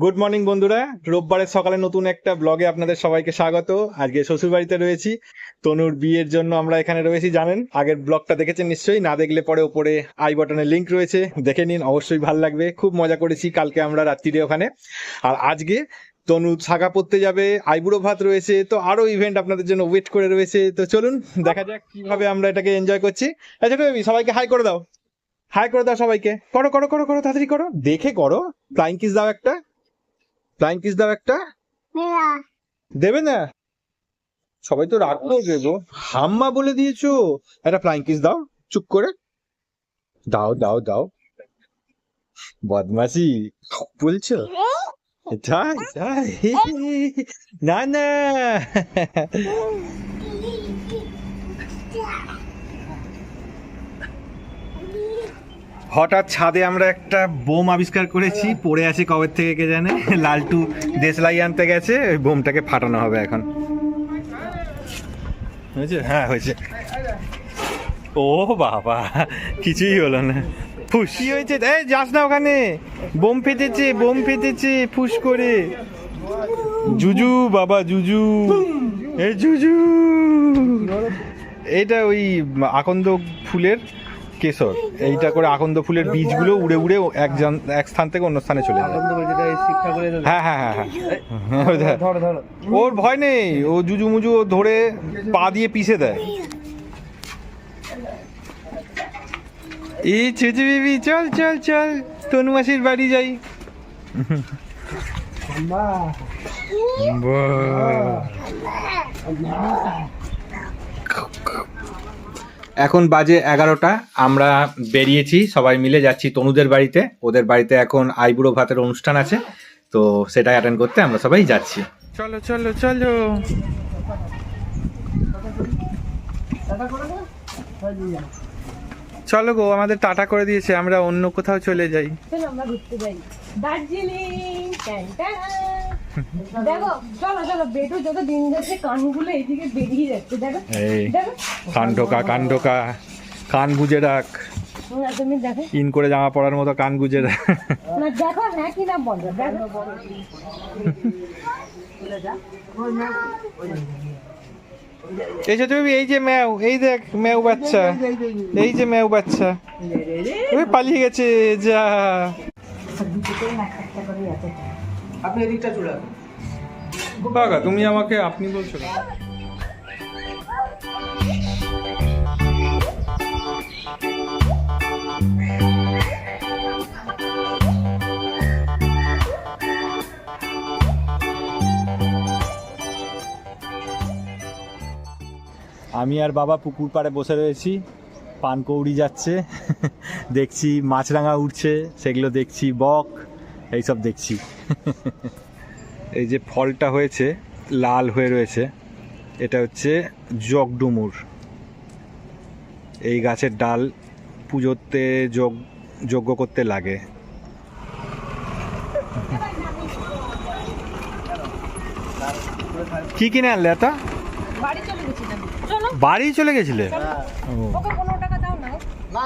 Good morning বন্ধুরা। রোববারের সকালে নতুন একটা ব্লগে আপনাদের সবাইকে স্বাগত। আজকে শ্বশুর বাড়িতে রয়েছি। তনুর বিয়ের জন্য আমরা এখানে রয়েছি, জানেন? আগের ব্লগটা দেখেছেন নিশ্চয়ই? না দেখলে পরে ওপরে আই বাটনের লিঙ্ক রয়েছে। দেখে নিন, অবশ্যই ভালো লাগবে। খুব মজা করেছি কালকে আমরা রাত্রিরে ওখানে। আর আজকে তনু শাখা পড়তে যাবে, আইবুড়ো ভাত রয়েছে, তো আরও ইভেন্ট আপনাদের জন্য ওয়েট করে রয়েছে। তো চলুন, দেখা যাক কীভাবে আমরা এটাকে এনজয় করছি। আচ্ছা সবাইকে হাই করে দাও। হাই করে দাও সবাইকে। করো করো করো করো, তাড়াতাড়ি করো। দেখে করো। ফ্লাইং কিস দাও একটা। ফ্লাইং কিস দাও একটা। দেবে না? সবাই তো রাগ করবে গো। হাম্মা বলে দিয়েছ। একটা ফ্লাইং কিস দাও চুপ করে। দাও দাও দাও। বদমাসি বলছো? না না। হঠাৎ ছাদে আমরা একটা বোম আবিষ্কার করেছি। পড়ে আছে কবের থেকে কে জানে? লালটু দেশলাই আনতে গেছে ওই বোমটাকে ফাটানো হবে এখন। হয়েছে? হ্যাঁ হয়েছে। ও বাবা কিছুই হলো না। ফুস। কি হয়েছে? এই যাস না ওখানে। বোম ফেটেছে বোম ফেটেছে ফুস করে। জুজু বাবা জুজু। এ জুজু। এটা ওই আকন্দ ফুলের কেশর। এইটা করে আকন্দ ফুলের বীজগুলো উড়ে উড়ে একজন এক স্থান থেকে অন্য স্থানে চলে যায়। হ্যাঁ হ্যাঁ হ্যাঁ হ্যাঁ। ওর ভয় নেই। ও জুজু মুজু ও ধরে পা দিয়ে পিষে দেয়। এই ছেচে বেবি চল চল চল। তনু মাসির বাড়ি যাই। এখন বাজে এগারোটা আমরা বেরিয়েছি সবাই মিলে যাচ্ছি তনুদের বাড়িতে। ওদের বাড়িতে এখন আইবুড়ো ভাতের অনুষ্ঠান আছে তো সেটা অ্যাটেন্ড করতে আমরা সবাই যাচ্ছি। চলো চলো চলো। চলো গো আমাদের টাটা করে দিয়েছে আমরা অন্য কোথাও চলে যাই। চলো আমরা ঘুরতে যাই। দার্জিলিং। দেখো চলো চলো বেটু যত দিন যাচ্ছে কানগুলো এইদিকে বেরিয়ে যাচ্ছে দেখো। দেখো। কান ঢোকা কান ঢোকা কান গুজে রাখ ইন করে জামা পরার মতো কান গুজে রাখ। না দেখো হ্যাঁ কি না বলো দেখো। এই যে তুমি এই যে ম্যাও এই দেখ ম্যাও বাচ্চা। এই যে ম্যাও বাচ্চা। ওই পালিয়ে গেছে যা। আপনি এদিকটা তুমি আমাকে, আপনি বলছো না আমি আর বাবা পুকুর পাড়ে বসে রয়েছি। পানকৌড়ি যাচ্ছে। দেখছি মাছরাঙা উঠছে সেগুলো দেখছি বক। এইসব দেখছি। এই যে ফলটা হয়েছে লাল হয়ে রয়েছে এটা হচ্ছে জগডুমুর। এই গাছের ডাল পুজোতে যোগ যজ্ঞ করতে লাগে। কি কিনে আনলে এটা বাড়ি চলে গেছিলাম চলো। বাড়ি চলে গেছিলে? ও। ওকে পনেরো টাকা দাও না। না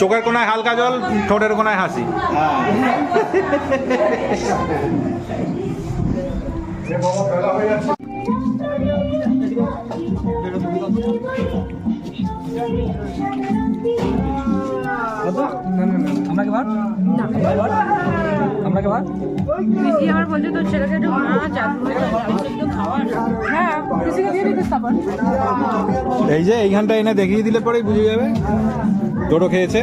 চোখের কোনায় হালকা জল ঠোঁটের কোনায় হাসি। আমার হ্যাঁ এই যে এইখানটা এনে দেখিয়ে দিলে পরেই বুঝে যাবে। টোটো খেয়েছে?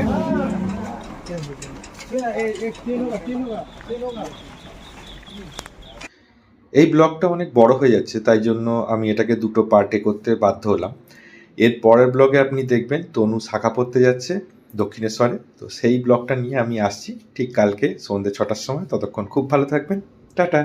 এই ব্লগটা অনেক বড় হয়ে যাচ্ছে, তাই জন্য আমি এটাকে দুটো পার্টে করতে বাধ্য হলাম। এর পরের ব্লগে আপনি দেখবেন তনু শাখা পড়তে যাচ্ছে দক্ষিণেশ্বরে। তো সেই ব্লগটা নিয়ে আমি আসছি, ঠিক কালকে সন্ধ্যে ছটার সময়। ততক্ষণ খুব ভালো থাকবেন। টাটা।